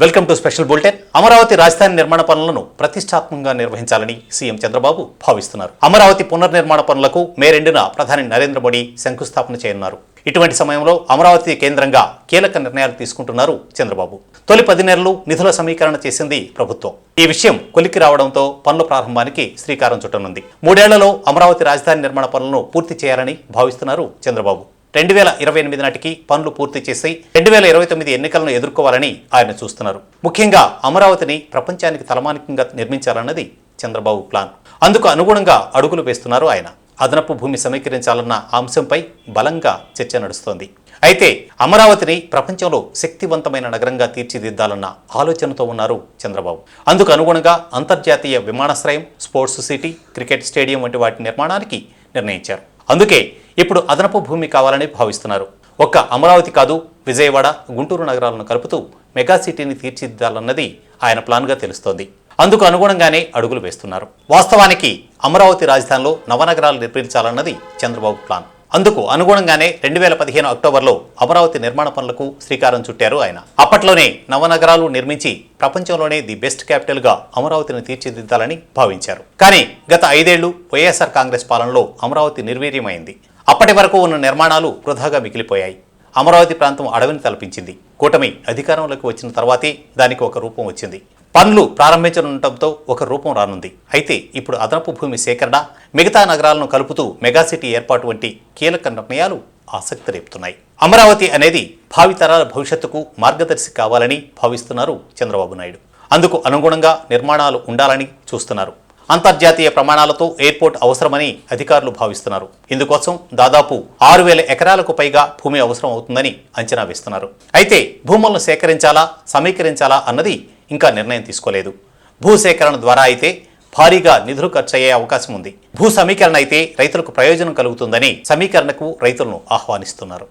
Welcome to special bulletin. Amaravati రాజధాని నిర్మాణ పనులను ప్రతిష్టాత్మకంగా నిర్వహించాలని సీఎం చంద్రబాబు భావిస్తున్నారు. అమరావతి పునర్నిర్మాణ పనులకు మే రెండున ప్రధాని నరేంద్ర మోడీ శంకుస్థాపన చేయనున్నారు. ఇటువంటి సమయంలో అమరావతి కేంద్రంగా కీలక నిర్ణయాలు తీసుకుంటున్నారు చంద్రబాబు. తొలి పది నెలలు నిధుల సమీకరణ చేసింది ప్రభుత్వం. ఈ విషయం కొలిక్కి రావడంతో పనుల ప్రారంభానికి శ్రీకారం చుట్టనుంది. మూడేళ్ళలో అమరావతి రాజధాని నిర్మాణ పనులను పూర్తి చేయాలని భావిస్తున్నారు చంద్రబాబు. రెండు వేల ఇరవై ఎనిమిది నాటికి పనులు పూర్తి చేసి రెండు వేల ఇరవై తొమ్మిది ఎన్నికలను ఎదుర్కోవాలని ఆయన చూస్తున్నారు. ముఖ్యంగా అమరావతిని ప్రపంచానికి తలమానికంగా నిర్మించాలన్నది చంద్రబాబు ప్లాన్. అందుకు అనుగుణంగా అడుగులు వేస్తున్నారు ఆయన. అదనపు భూమి సమీకరించాలన్న అంశంపై బలంగా చర్చ నడుస్తోంది. అయితే అమరావతిని ప్రపంచంలో శక్తివంతమైన నగరంగా తీర్చిదిద్దాలన్న ఆలోచనతో ఉన్నారు చంద్రబాబు. అందుకు అనుగుణంగా అంతర్జాతీయ విమానాశ్రయం స్పోర్ట్స్ సిటీ క్రికెట్ స్టేడియం వంటి వాటి నిర్మాణానికి నిర్ణయించారు. అందుకే ఇప్పుడు అదనపు భూమి కావాలని భావిస్తున్నారు. ఒక్క అమరావతి కాదు విజయవాడ గుంటూరు నగరాలను కలుపుతూ మెగా సిటీని తీర్చిదిద్దాలన్నది ఆయన ప్లాన్గా తెలుస్తోంది. అందుకు అనుగుణంగానే అడుగులు వేస్తున్నారు. వాస్తవానికి అమరావతి రాజధానిలో నవనగరాలు నిర్మించాలన్నది చంద్రబాబు ప్లాన్. అందుకు అనుగుణంగానే రెండు వేల పదిహేను అక్టోబర్లో అమరావతి నిర్మాణ పనులకు శ్రీకారం చుట్టారు ఆయన. అప్పట్లోనే నవనగరాలు నిర్మించి ప్రపంచంలోనే ది బెస్ట్ క్యాపిటల్గా అమరావతిని తీర్చిదిద్దాలని భావించారు. కానీ గత ఐదేళ్ళు వైఎస్ఆర్ కాంగ్రెస్ పాలనలో అమరావతి నిర్వీర్యమైంది. అప్పటి వరకు ఉన్న నిర్మాణాలు వృధాగా మిగిలిపోయాయి. అమరావతి ప్రాంతం అడవిని తలపించింది. కూటమి అధికారంలోకి వచ్చిన తర్వాతే దానికి ఒక రూపం వచ్చింది. పనులు ప్రారంభించనుండటంతో ఒక రూపం రానుంది. అయితే ఇప్పుడు అదనపు భూమి సేకరణ మిగతా నగరాలను కలుపుతూ మెగాసిటీ ఏర్పాటు వంటి కీలక నిర్ణయాలు ఆసక్తి రేపుతున్నాయి. అమరావతి అనేది భావితరాల భవిష్యత్తుకు మార్గదర్శి కావాలని భావిస్తున్నారు చంద్రబాబు నాయుడు. అందుకు అనుగుణంగా నిర్మాణాలు ఉండాలని చూస్తున్నారు. అంతర్జాతీయ ప్రమాణాలతో ఎయిర్పోర్ట్ అవసరమని అధికారులు భావిస్తున్నారు. ఇందుకోసం దాదాపు ఆరు వేల ఎకరాలకు పైగా భూమి అవసరం అవుతుందని అంచనా వేస్తున్నారు. అయితే భూములను సేకరించాలా సమీకరించాలా అన్నది ఇంకా నిర్ణయం తీసుకోలేదు. భూ సేకరణ ద్వారా అయితే భారీగా నిధులు ఖర్చయ్యే అవకాశం ఉంది. భూ సమీకరణ అయితే రైతులకు ప్రయోజనం కలుగుతుందని సమీకరణకు రైతులను ఆహ్వానిస్తున్నారు.